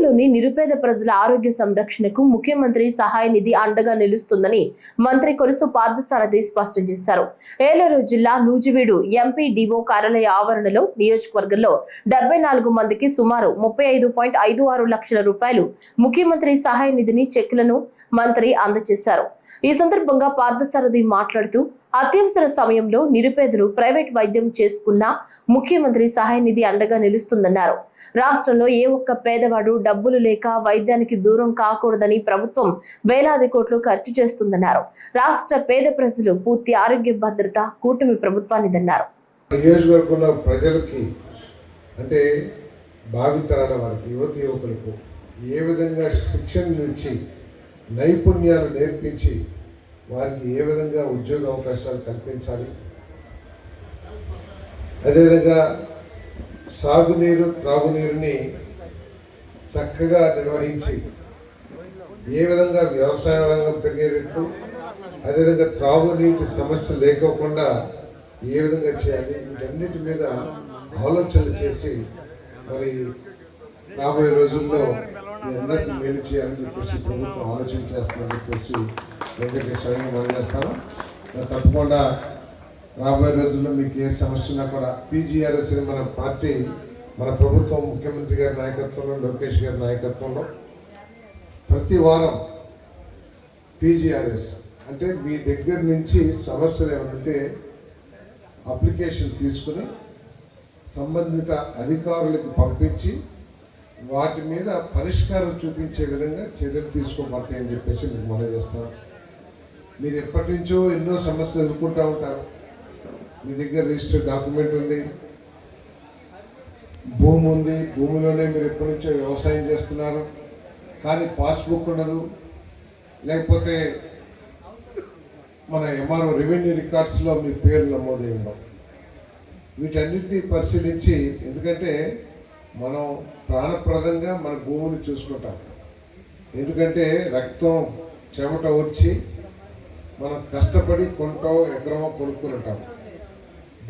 రాష్ట్రంలోని నిరుపేద ప్రజల ఆరోగ్య సంరక్షణకు ముఖ్యమంత్రి సహాయ నిధి అండగా నిలుస్తుందని మంత్రి కొలుసు పార్థసారథి స్పష్టం చేశారు. ఏలూరు జిల్లా నూజివీడు ఎంపీ డివో కార్యాలయ ఆవరణలో నియోజకవర్గంలో డెబ్బై నాలుగు మందికి సుమారు ముప్పై ఐదు పాయింట్ ఐదు ఆరు లక్షల రూపాయలు ముఖ్యమంత్రి సహాయ నిధిని చెక్లను మంత్రి అందజేశారు. ఈ సందర్భంగా పార్థసారథి మాట్లాడుతూ అత్యవసర సమయంలో నిరుపేదలు ప్రైవేట్ వైద్యం చేసుకున్న ముఖ్యమంత్రి సహాయ నిధి అండగా నిలుస్తుందన్నారు. రాష్ట్రంలో ఏ ఒక్క పేదవాడు డబ్బులు లేక వైద్యానికి దూరం కాకూడదని ప్రభుత్వం వేలాది కోట్లు ఖర్చు చేస్తుందన్నారు. రాష్ట్ర పేద ప్రజలు పూర్తి ఆరోగ్య భద్రత కూటమి ప్రభుత్వానిదన్నారు నియోజకవర్గంలో ప్రజలకి అంటే భావితరాల వారికి యువతి యువకులకు ఏ విధంగా శిక్షణ నుంచి నైపుణ్యాలు నేర్పించి వారికి ఏ విధంగా ఉద్యోగ అవకాశాలు కల్పించాలి? అదేవిధంగా సాగునీరు త్రాగునీరుని చక్కగా నిర్వహించి ఏ విధంగా వ్యవసాయ రంగం పెరిగేటట్టు అదేవిధంగా త్రాగునీటి సమస్య లేకోకుండా ఏ విధంగా చేయాలి వీటన్నిటి మీద ఆలోచనలు చేసి మరి రాబోయే రోజుల్లో అందరికీ మేలు చేయాలని చెప్పేసి ప్రభుత్వం ఆలోచన చేస్తుందని చెప్పేసి వెంకటేశ్వరంగా మనం తప్పకుండా రాబోయే రోజుల్లో మీకు ఏ సమస్య ఉన్నా కూడా పీజీఆర్ఎస్ మన పార్టీ మన ప్రభుత్వం ముఖ్యమంత్రి గారి నాయకత్వంలో లోకేష్ గారి నాయకత్వంలో ప్రతి వారం పీజీఆర్ఎస్ అంటే మీ దగ్గర నుంచి సమస్యలు ఏమంటే అప్లికేషన్ తీసుకుని సంబంధిత అధికారులకు పంపించి వాటి మీద పరిష్కారం చూపించే విధంగా చర్యలు తీసుకోబడతాయని చెప్పేసి మీకు మనం చేస్తాను మీరు ఎప్పటి నుంచో ఎన్నో సమస్యలు ఎదుర్కొంటూ ఉంటారు. మీ దగ్గర రిజిస్టర్ డాక్యుమెంట్ ఉంది. భూమి ఉంది భూమిలోనే మీరు ఎప్పటి నుంచో వ్యవసాయం చేస్తున్నారు. కానీ పాస్బుక్ ఉండదు. లేకపోతే మన ఎంఆర్ఓ రెవెన్యూ రికార్డ్స్లో మీ పేరు నమోదై ఉండవు వీటన్నిటిని పరిశీలించి ఎందుకంటే మనం ప్రాణప్రదంగా మన భూమిని చూసుకుంటాం. ఎందుకంటే రక్తం చెమట వచ్చి మనం కష్టపడి కొంటాం ఎకరమో కొనుక్కుని